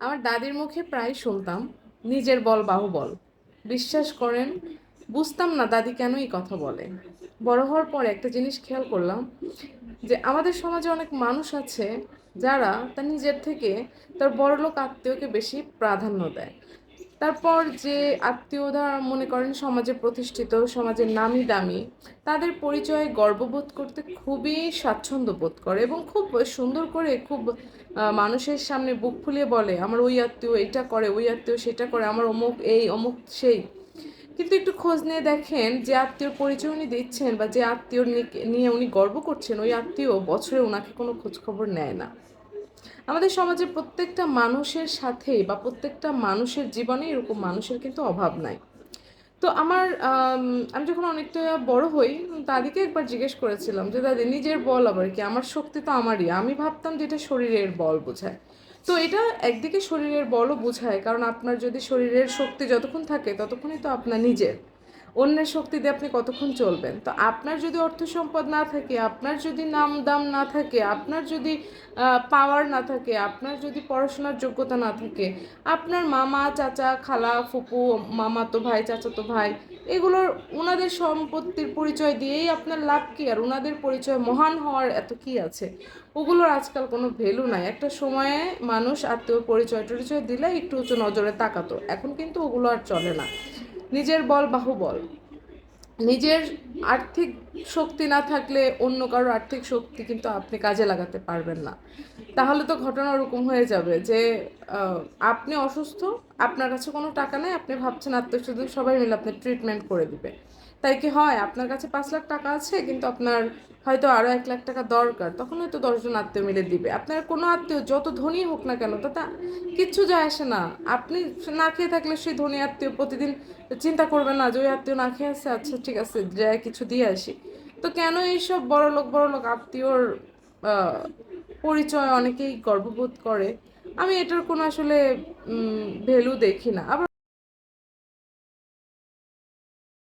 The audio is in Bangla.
আমার দাদির মুখে প্রায় শুনতাম, নিজের বল বাহুবল। বিশ্বাস করেন, বুঝতাম না দাদি কেন এই কথা বলে। বড় হওয়ার পরে একটা জিনিস খেয়াল করলাম, যে আমাদের সমাজে অনেক মানুষ আছে যারা তার নিজের থেকে তার বড়লোক আত্মীয়কে বেশি প্রাধান্য দেয়। তারপর যে আত্মীয়রা মনে করেন সমাজে প্রতিষ্ঠিত, সমাজের নামি দামি, তাদের পরিচয়ে গর্ববোধ করতে খুবই স্বাচ্ছন্দ্য বোধ করে এবং খুব সুন্দর করে খুব মানুষের সামনে বুক ফুলিয়ে বলে, আমার ওই আত্মীয় এটা করে, ওই আত্মীয় সেটা করে, আমার অমুক এই, অমুক সেই। কিন্তু একটু খোঁজ নিয়ে দেখেন যে আত্মীয়র পরিচয় উনি দিচ্ছেন বা যে আত্মীয় নিয়ে উনি গর্ব করছেন, ওই আত্মীয় বছরে ওনাকে কোনো খোঁজখবর নেয় না। আমাদের সমাজে প্রত্যেকটা মানুষের সাথে বা প্রত্যেকটা মানুষের জীবনে এরকম মানুষের কিন্তু অভাব নাই। তো আমার আম, যখন অনেকটা বড় হই দাদিকে একবার জিজ্ঞেস করেছিলাম যে দাদি নিজের বল আবার কি? আমার শক্তি তো আমারই। আমি ভাবতাম যে এটা শরীরের বল বোঝায়। তো এটা একদিকে শরীরের বলও বোঝায় কারণ আপনার যদি শরীরের শক্তি যতক্ষণ থাকে ততক্ষণই তো আপনার নিজের। অন্যের শক্তি দিয়ে আপনি কতক্ষণ চলবেন? তো আপনার যদি অর্থ সম্পদ না থাকে, আপনার যদি নাম দাম না থাকে, আপনার যদি পাওয়ার না থাকে, আপনার যদি পড়াশোনার যোগ্যতা না থাকে, আপনার মামা, চাচা, খালা, ফুপু, মামাতো ভাই, চাচাতো ভাই, এগুলোর ওনাদের সম্পত্তির পরিচয় দিয়েই আপনার লাভ কী? আর ওনাদের পরিচয় মহান হওয়ার এত কি আছে? ওগুলোর আজকাল কোনো ভ্যালু নাই। একটা সময়ে মানুষ আত্মীয় পরিচয় টরিচয় দিলে একটু উঁচু নজরে তাকাতো। এখন কিন্তু ওগুলো আর চলে না। নিজের বল বাহুবল। নিজের আর্থিক শক্তি না থাকলে অন্য কারোর আর্থিক শক্তি কিন্তু আপনি কাজে লাগাতে পারবেন না। তাহলে তো ঘটনা ওরকম হয়ে যাবে যে আপনি অসুস্থ, আপনার কাছে কোনো টাকা নেই, আপনি ভাবছেন আত্মীয় স্বজন সবাই মিলে আপনি ট্রিটমেন্ট করে দিবে। তাই কি হয়? আপনার কাছে পাঁচ লাখ টাকা আছে, কিন্তু আপনার হয়তো আরও এক লাখ টাকা দরকার, তখন হয়তো দশজন আত্মীয় মিলে দিবে। আপনার কোনো আত্মীয়, যত ধনী হোক না কেন, তাতে কিচ্ছু যায় আসে না। আপনি না খেয়ে থাকলে সেই ধনী আত্মীয় প্রতিদিন চিন্তা করবেন না যে, ওই আত্মীয় না খেয়ে আছে আচ্ছা ঠিক আছে যায় কিছু দিয়ে আসি। তো কেন এইসব বড় লোক বড় লোক আত্মীয়র পরিচয় অনেকেই গর্ববোধ করে? আমি এটার কোনো আসলে ভ্যালু দেখি না। আবার